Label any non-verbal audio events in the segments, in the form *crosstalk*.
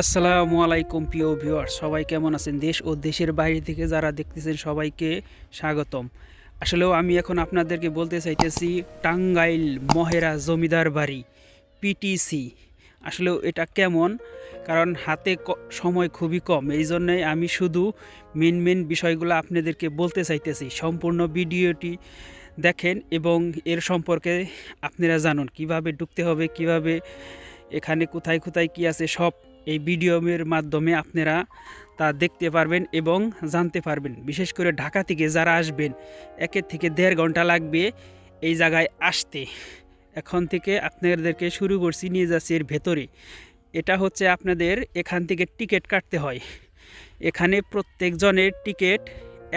আসসালামু আলাইকুম, প্রিয় ভিউয়ার সবাই কেমন আছেন? দেশ ও দেশের বাইরে থেকে যারা দেখতেছেন, সবাইকে স্বাগতম। আসলেও আমি এখন আপনাদেরকে বলতে চাইতেছি, টাঙ্গাইল মহেরা জমিদার বাড়ি পিটিসি আসলেও এটা কেমন? কারণ হাতে সময় খুবই কম। এই জন্যই আমি শুধু মেন মেন বিষয়গুলো আপনাদেরকে বলতে চাইতেছি। সম্পূর্ণ ভিডিওটি দেখেন এবং এর সম্পর্কে আপনারা জানুন। কীভাবে ঢুকতে হবে, কীভাবে, এখানে কোথায় কোথায় কি আছে, সব এই ভিডিওর মাধ্যমে আপনারা তা দেখতে পারবেন এবং জানতে পারবেন। বিশেষ করে ঢাকা থেকে যারা আসবেন একের থেকে দেড় ঘণ্টা লাগবে এই জায়গায় আসতে। এখন থেকে আপনাদেরকে শুরু করছি নিয়ে যাচ্ছি এর ভেতরে। এটা হচ্ছে আপনাদের এখান থেকে টিকিট কাটতে হয়। এখানে প্রত্যেকজনের টিকিট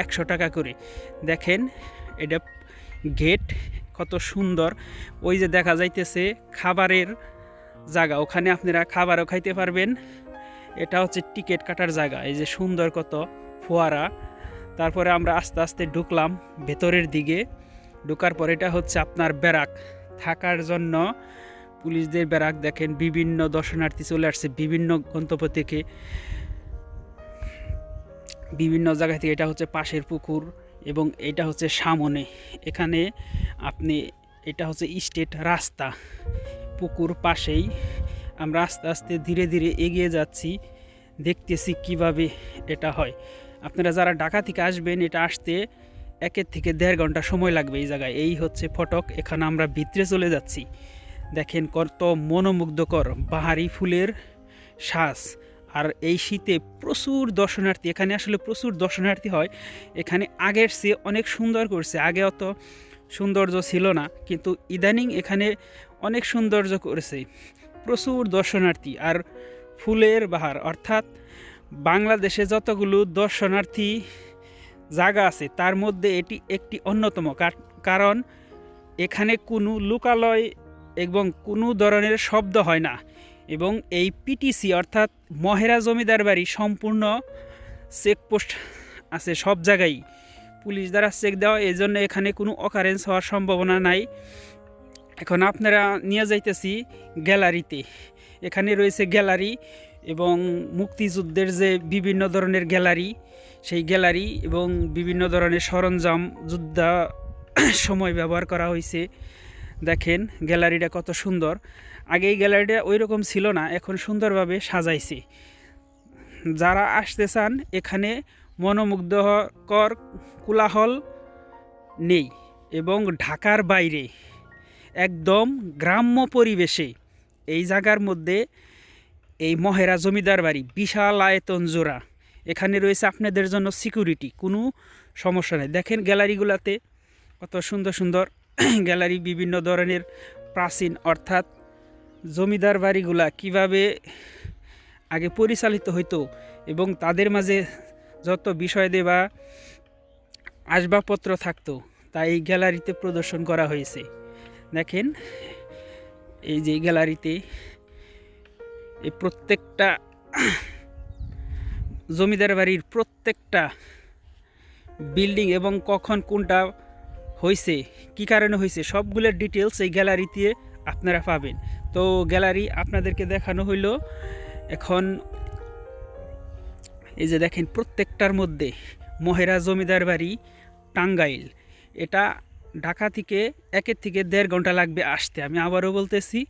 একশো টাকা করে। দেখেন, এটা গেট কত সুন্দর। ওই যে দেখা যাইতেছে খাবারের জায়গা। ওখানে আপনারা খাবারও খাইতে পারবেন। এটা হচ্ছে টিকিট কাটার জায়গা। এই যে সুন্দর কত ফোয়ারা। তারপরে আমরা আস্তে আস্তে ঢুকলাম ভেতরের দিকে। ঢুকার পর এটা হচ্ছে আপনার ব্যারাক। থাকার জন্য পুলিশদের ব্যারাক দেখেন, বিভিন্ন দর্শনার্থী চলে আসছে, বিভিন্ন গন্তব্য থেকে। বিভিন্ন জায়গা থেকে, এটা হচ্ছে পাশের পুকুর এবং এটা হচ্ছে সামনে। এখানে আপনি এটা হচ্ছে স্টেট রাস্তা। পুকুর পাশেই আমরা আস্তে আস্তে ধীরে ধীরে এগিয়ে যাচ্ছি, দেখতেছি কীভাবে এটা হয়। আপনারা যারা ঢাকা থেকে আসবেন, এটা আসতে একের থেকে দেড় ঘণ্টা সময় লাগবে এই জায়গায়। এই হচ্ছে ফটক, এখানে আমরা ভিতরে চলে যাচ্ছি। দেখেন কত মনোমুগ্ধকর বাহারি ফুলের শ্বাস আর এই শীতে প্রচুর দর্শনার্থী, এখানে আসলে প্রচুর দর্শনার্থী হয়। এখানে আগের চেয়ে অনেক সুন্দর করছে। আগে অত সৌন্দর্য ছিল না, কিন্তু ইদানিং এখানে অনেক সৌন্দর্য করেছে। প্রচুর দর্শনার্থী আর ফুলের বাহার, অর্থাৎ বাংলাদেশে যতগুলো দর্শনার্থী জায়গা আছে, তার মধ্যে এটি একটি অন্যতম। কার- কারণ এখানে কোনো লোকালয় এবং কোনো ধরনের শব্দ হয় না এবং এই পিটিসি অর্থাৎ মহেরা জমিদার বাড়ি, সম্পূর্ণ চেকপোস্ট আছে সব জায়গায়। পুলিশ দ্বারা চেক দেওয়া, এই জন্য এখানে কোনো অকারেন্স হওয়ার সম্ভাবনা নাই। এখন আপনারা নিয়ে যাইতেছি গ্যালারিতে। এখানে রয়েছে গ্যালারি এবং মুক্তিযুদ্ধের যে বিভিন্ন ধরনের গ্যালারি, সেই গ্যালারি এবং বিভিন্ন ধরনের সরঞ্জাম যুদ্ধা *coughs* সময় ব্যবহার করা হয়েছে দেখেন গ্যালারিটা কত সুন্দর। আগে এই গ্যালারিটা ওই রকম ছিল না, এখন সুন্দরভাবে সাজাইছে। যারা আসতে চান, এখানে মনোমুগ্ধকর কোলাহল নেই এবং ঢাকার বাইরে একদম গ্রাম্য পরিবেশে এই জায়গার মধ্যে এই মহেরা জমিদার বাড়ি বিশাল আয়তন জোড়া। এখানে রয়েছে আপনাদের জন্য সিকিউরিটি, কোনো সমস্যা নেই। দেখেন গ্যালারিগুলোতে কত সুন্দর সুন্দর *clears throat* গ্যালারি, বিভিন্ন ধরনের প্রাচীন, অর্থাৎ জমিদার বাড়িগুলা কীভাবে আগে পরিচালিত হইতো এবং তাদের মাঝে যত বিষয় দেবা, আসবাবপত্র থাকতো, তা এই গ্যালারিতে প্রদর্শন করা হয়েছে। দেখেন, এই যে গ্যালারিতে এই প্রত্যেকটা জমিদার বাড়ির প্রত্যেকটা বিল্ডিং এবং কখন কোনটা হয়েছে কি কারণে হয়েছে সবগুলোর ডিটেলস এই গ্যালারিতে আপনারা পাবেন। তো গ্যালারি আপনাদেরকে দেখানো হইল, এখন এই যে দেখেন, প্রত্যেকটার মধ্যে মহেরা জমিদার বাড়ি টাঙ্গাইল। এটা ঢাকা থেকে একের থেকে দেড় ঘণ্টা লাগবে আসতে। আমি আবারও বলতেছি,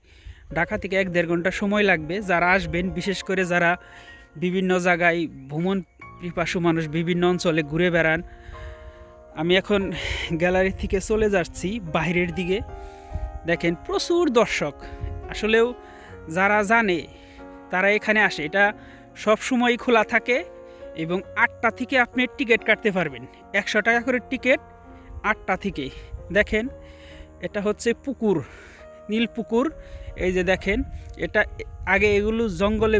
ঢাকা থেকে এক দেড় ঘণ্টা সময় লাগবে যারা আসবেন, বিশেষ করে যারা বিভিন্ন জায়গায় ভ্রমণ পিপাসু মানুষ, বিভিন্ন অঞ্চলে ঘুরে বেড়ান। আমি এখন গ্যালারি থেকে চলে যাচ্ছি বাইরের দিকে। দেখেন, প্রচুর দর্শক। আসলেও যারা জানে, তারা এখানে আসে। এটা সব সময় খোলা থাকে। এবং আটটা থেকে আপনি টিকিট কাটতে পারবেন। একশো টাকা করে টিকিট, আটটা থেকে দেখেন, এটা হচ্ছে পুকুর, নীল পুকুর। এই যে দেখেন, এটা আগে এগুলো জঙ্গলে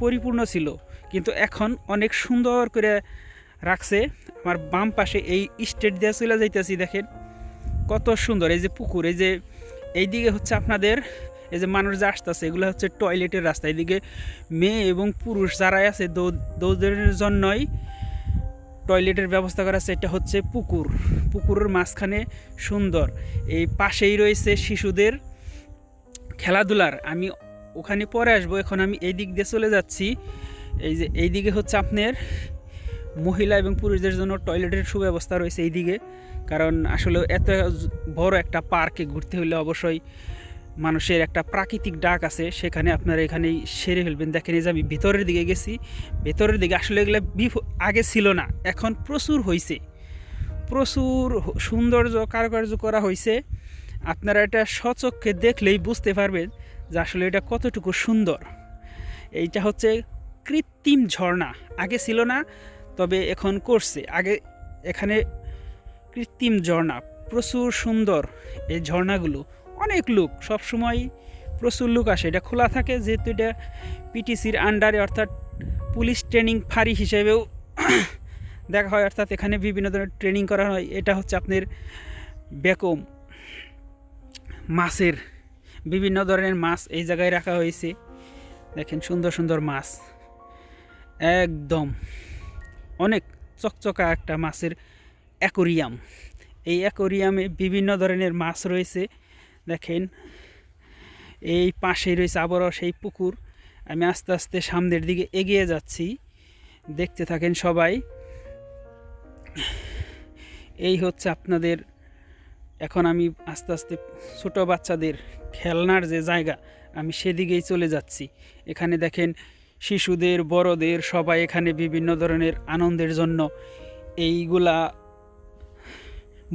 পরিপূর্ণ ছিল, কিন্তু এখন অনেক সুন্দর করে রাখছে। আমার বাম পাশে এই স্টেট দিয়ে চলে যাইতেছি, দেখেন। কত সুন্দর, এই যে পুকুর, এই যে এই দিকে হচ্ছে আপনাদের এই যে মানুষ যে আসতেছে, এগুলো হচ্ছে টয়লেটের রাস্তা। এদিকে মেয়ে এবং পুরুষ যারাই আছে দৌদের জন্যই টয়লেটের ব্যবস্থা করা আছে। এটা হচ্ছে পুকুর। পুকুরের মাঝখানে সুন্দর। এই পাশেই রয়েছে শিশুদের খেলাধুলার। আমি ওখানে পরে আসব। এখন আমি এই দিক দিয়ে চলে যাচ্ছি। এই যে এই দিকে হচ্ছে আপনার মহিলা এবং পুরুষদের জন্য টয়লেটের সুব্যবস্থা রয়েছে এই দিকে কারণ আসলে এত বড় একটা পার্কে ঘুরতে হলে অবশ্যই মানুষের একটা প্রাকৃতিক ডাক আছে, সেখানে আপনারা এখানেই সেরে ফেলবেন। দেখেন এই যে আমি ভিতরের দিকে গেছি, ভেতরের দিকে আসলে এগুলো আগে ছিল না, এখন প্রচুর হয়েছে প্রচুর সৌন্দর্য কারুকার্য করা হয়েছে আপনারা এটা সচক্ষে দেখলেই বুঝতে পারবেন যে আসলে এটা কতটুকু সুন্দর। এইটা হচ্ছে কৃত্রিম ঝর্ণা। আগে ছিল না, তবে এখন করছে। আগে এখানে কৃত্রিম ঝর্ণা, প্রচুর সুন্দর এই ঝর্ণাগুলো। অনেক লোক সবসময় প্রচুর লোক আসে। এটা খোলা থাকে যেহেতু এটা পিটিসির আন্ডারে অর্থাৎ পুলিশ ট্রেনিং ফাঁড়ি হিসেবেও *coughs* দেখা হয়। অর্থাৎ এখানে বিভিন্ন ধরনের ট্রেনিং করা হয়। এটা হচ্ছে আপনার বেকম মাছের, বিভিন্ন ধরনের মাছ এই জায়গায় রাখা হয়েছে। দেখেন সুন্দর সুন্দর মাছ। একদম অনেক চকচকা একটা মাছের অ্যাকোরিয়াম। এই অ্যাকোরিয়ামে বিভিন্ন ধরনের মাছ রয়েছে। দেখেন, এই পাশে রয়েছে আবারও সেই পুকুর। আমি আস্তে আস্তে সামনের দিকে এগিয়ে যাচ্ছি। দেখতে থাকেন সবাই। এই হচ্ছে আপনাদের, এখন আমি আস্তে আস্তে ছোটো বাচ্চাদের খেলনার যে জায়গা, আমি সেদিকেই চলে যাচ্ছি। এখানে দেখেন, শিশুদের, বড়দের সবাই এখানে বিভিন্ন ধরনের আনন্দের জন্য এইগুলা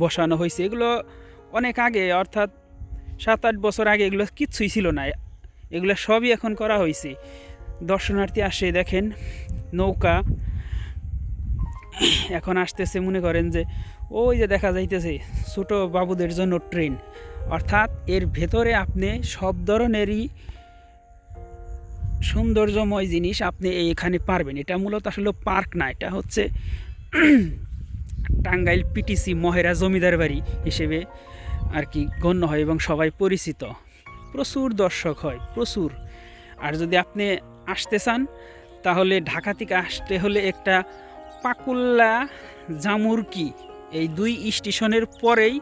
বসানো হয়েছে। এগুলো অনেক আগে, অর্থাৎ সাত আট বছর আগে এগুলো কিচ্ছুই ছিল না। এগুলো সবই এখন করা হয়েছে দর্শনার্থী আসে, দেখেন, নৌকা। এখন আসতেছে, মনে করেন যে, ওই যে দেখা যাইতেছে, ছোটো বাবুদের জন্য ট্রেন। অর্থাৎ এর ভেতরে আপনি সব ধরনেরই সৌন্দর্যময় জিনিস আপনি এখানে পারবেন। এটা মূলত আসলে পার্ক না, এটা হচ্ছে *clears throat* টাঙ্গাইল পিটিসি মহেরা জমিদার বাড়ি হিসেবে আর কি গণ্য হয় এবং সবাই পরিচিত। প্রচুর দর্শক হয়, প্রচুর। আর যদি আপনি আসতে চান, তাহলে ঢাকা থেকে আসতে হলে একটা পাকুল্লা জামুরকি, এই দুই স্টেশনের পরেই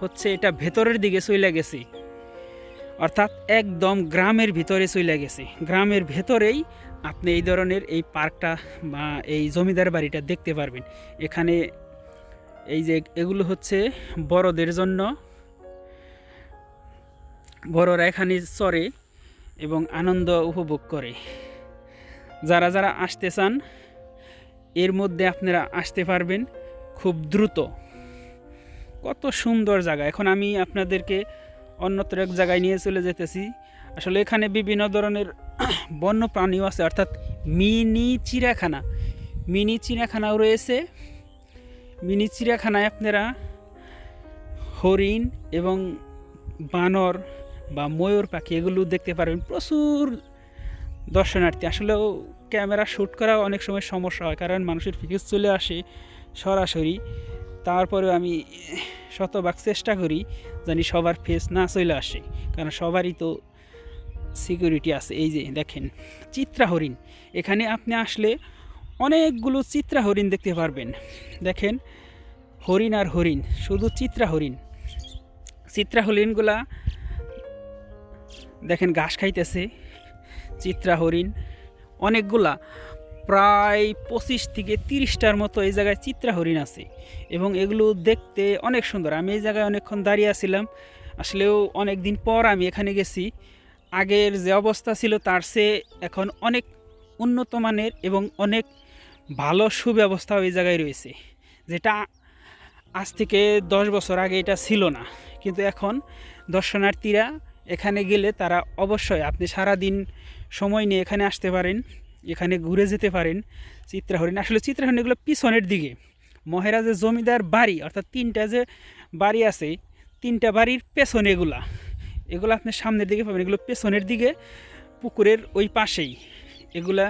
হচ্ছে এটা ভেতরের দিকে চলে গেছে। অর্থাৎ একদম গ্রামের ভিতরে চলে গেছে। গ্রামের ভেতরেই আপনি এই ধরনের এই পার্কটা বা এই জমিদার বাড়িটা দেখতে পারবেন। এখানে এই যে এগুলো হচ্ছে বড়দের জন্য বড়রা এখানে চড়ে এবং আনন্দ উপভোগ করে। যারা যারা আসতে চান, এর মধ্যে আপনারা আসতে পারবেন খুব দ্রুত। কত সুন্দর জায়গা। এখন আমি আপনাদেরকে অন্যত্র এক জায়গায় নিয়ে চলে যেতেছি। আসলে এখানে বিভিন্ন ধরনের *clears throat* বন্য প্রাণীও আছে, অর্থাৎ মিনি চিড়িয়াখানা। মিনি চিড়িয়াখানাও রয়েছে। মিনি চিড়িয়াখানায় আপনারা হরিণ এবং বানর বা ময়ূর পাখি, এগুলো দেখতে পারবেন। প্রচুর দর্শনার্থী। আসলেও ক্যামেরা শ্যুট করা অনেক সময় সমস্যা হয়, কারণ মানুষের ফিকিস চলে আসে সরাসরি। তারপরেও আমি শতভাগ চেষ্টা করি জানি সবার ফেস না চলে আসে, কারণ সবারই তো সিকিউরিটি আছে। এই যে দেখেন, চিত্রা হরিণ। এখানে আপনি আসলে অনেকগুলো চিত্রা হরিণ দেখতে পারবেন। দেখেন, হরিণ আর হরিণ, শুধু চিত্রা হরিণ। চিত্রা হরিণগুলা দেখেন ঘাস খাইতেছে, চিত্রা, হরিণ, অনেকগুলা। প্রায় পঁচিশ থেকে তিরিশটার মতো এই জায়গায় চিত্রা, হরিণ আছে এবং এগুলো দেখতে অনেক সুন্দর। আমি এই জায়গায় অনেকক্ষণ দাঁড়িয়ে আছিলাম। আসলেও অনেক দিন পর আমি এখানে গেছি। আগের যে অবস্থা ছিল তার চেয়ে এখন অনেক উন্নত মানের এবং অনেক ভালো সুব্যবস্থা ওই জায়গায় রয়েছে। যেটা আজ থেকে দশ বছর আগে এটা ছিল না। কিন্তু এখন দর্শনার্থীরা এখানে গেলে তারা অবশ্যই আপনি সারা দিন সময় নিয়ে এখানে আসতে পারেন, এখানে ঘুরে যেতে পারেন চিত্রাহরিণ। আসলে চিত্রাহরিণ এগুলো পিছনের দিকে। মহেরা যে জমিদার বাড়ি, অর্থাৎ তিনটা যে বাড়ি আছে, তিনটা বাড়ির পেছনে এগুলা। এগুলো আপনি সামনের দিকে পাবেন, এগুলো পেছনের দিকে, পুকুরের ওই পাশেই এগুলা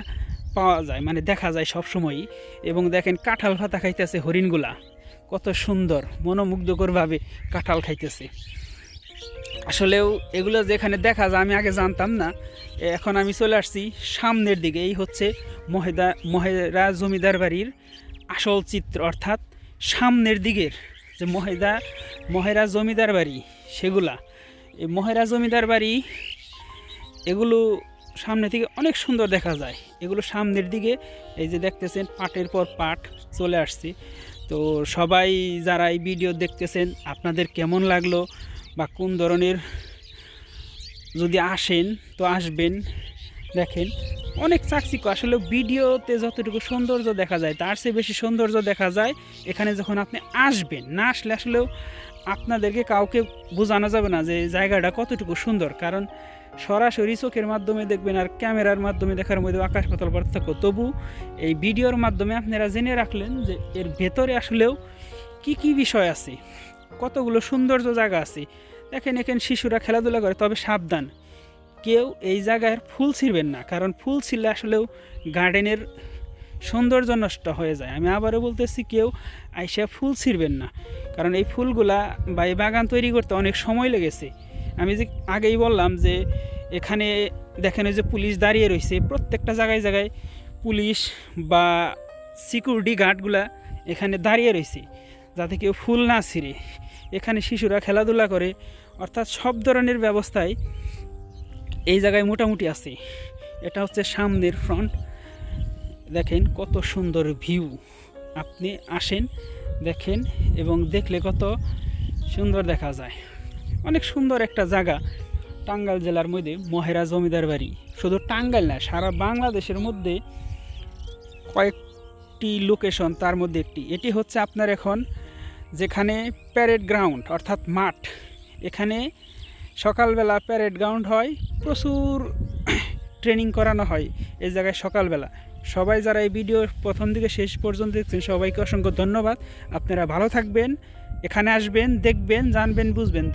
পাওয়া যায় মানে দেখা যায় সব সময়ই এবং দেখেন কাঁঠাল ভাতা খাইতেছে হরিণগুলা। কত সুন্দর, মনোমুগ্ধকরভাবে কাঁঠাল খাইতেছে। আসলেও এগুলো যেখানে দেখা যায়, আমি আগে জানতাম না। এখন আমি চলে আসছি সামনের দিকে। এই হচ্ছে মহেদা, মহেরা জমিদার বাড়ির আসল চিত্র, অর্থাৎ সামনের দিকের যে মহেদা, মহেরা জমিদার বাড়ি, সেগুলা। এই মহেরা জমিদার বাড়ি, এগুলো সামনে থেকে অনেক সুন্দর দেখা যায়। এগুলো সামনের দিকে, এই যে দেখতেছেন, পাটের পর পাট চলে আসছে। তো সবাই যারা এই ভিডিও দেখতেছেন, আপনাদের কেমন লাগল? বা কোন ধরনের যদি আসেন, তো আসবেন। দেখেন, অনেক চাকচিক্য। আসলে ভিডিওতে যতটুকু সৌন্দর্য দেখা যায়, তার চেয়ে বেশি সৌন্দর্য দেখা যায় এখানে যখন আপনি আসবেন। না আসলে আসলেও আপনাদেরকে কাউকে বোঝানো যাবে না যে জায়গাটা কতটুকু সুন্দর। কারণ সরাসরি চোখের মাধ্যমে দেখবেন আর ক্যামেরার মাধ্যমে দেখার মধ্যে আকাশ পাতাল পার্থক্য। তবু এই ভিডিওর মাধ্যমে আপনারা জেনে রাখলেন যে এর ভেতরে আসলেও কি কি বিষয় আছে। কতগুলো সৌন্দর্য জায়গা আছে। দেখেন, এখানে শিশুরা খেলাধুলা করে, তবে সাবধান। কেউ এই জায়গায় ফুল ছিঁড়বেন না, কারণ ফুল ছিঁড়লে আসলেও গার্ডেনের সৌন্দর্য নষ্ট হয়ে যায়। আমি আবারও বলতেছি, কেউ আইসা ফুল ছিঁড়বেন না, কারণ এই ফুলগুলা বা এই বাগান তৈরি করতে অনেক সময় লেগেছে। আমি যে আগেই বললাম যে, এখানে দেখেন যে পুলিশ দাঁড়িয়ে রয়েছে, প্রত্যেকটা জায়গায় জায়গায় পুলিশ বা সিকিউরিটি গার্ডগুলা এখানে দাঁড়িয়ে রয়েছে, যাতে কেউ ফুল না ছিঁড়ে। এখানে শিশুরা খেলাধুলা করে, অর্থাৎ সব ধরনের ব্যবস্থায় এই জায়গায় মোটামুটি আছে। এটা হচ্ছে সামনের ফ্রন্ট দেখেন কত সুন্দর ভিউ আপনি আসেন, দেখেন এবং দেখলে কত সুন্দর দেখা যায়। অনেক সুন্দর একটা জায়গা। টাঙ্গাইল জেলার মধ্যে মহেরা জমিদার বাড়ি। শুধু টাঙ্গাইল না, সারা বাংলাদেশের মধ্যে কয়েকটি লোকেশন তার মধ্যে একটি। এটি হচ্ছে আপনার এখন যেখানে প্যারেড গ্রাউন্ড অর্থাৎ মাঠ, এখানে সকালবেলা প্যারেড গ্রাউন্ড হয়, প্রচুর *coughs* ট্রেনিং করানো হয় এই জায়গায় সকালবেলা। সবাই যারা এই ভিডিও প্রথম থেকে শেষ পর্যন্ত দেখছেন, সবাইকে অসংখ্য ধন্যবাদ। আপনারা ভালো থাকবেন, এখানে আসবেন, দেখবেন, জানবেন, বুঝবেন।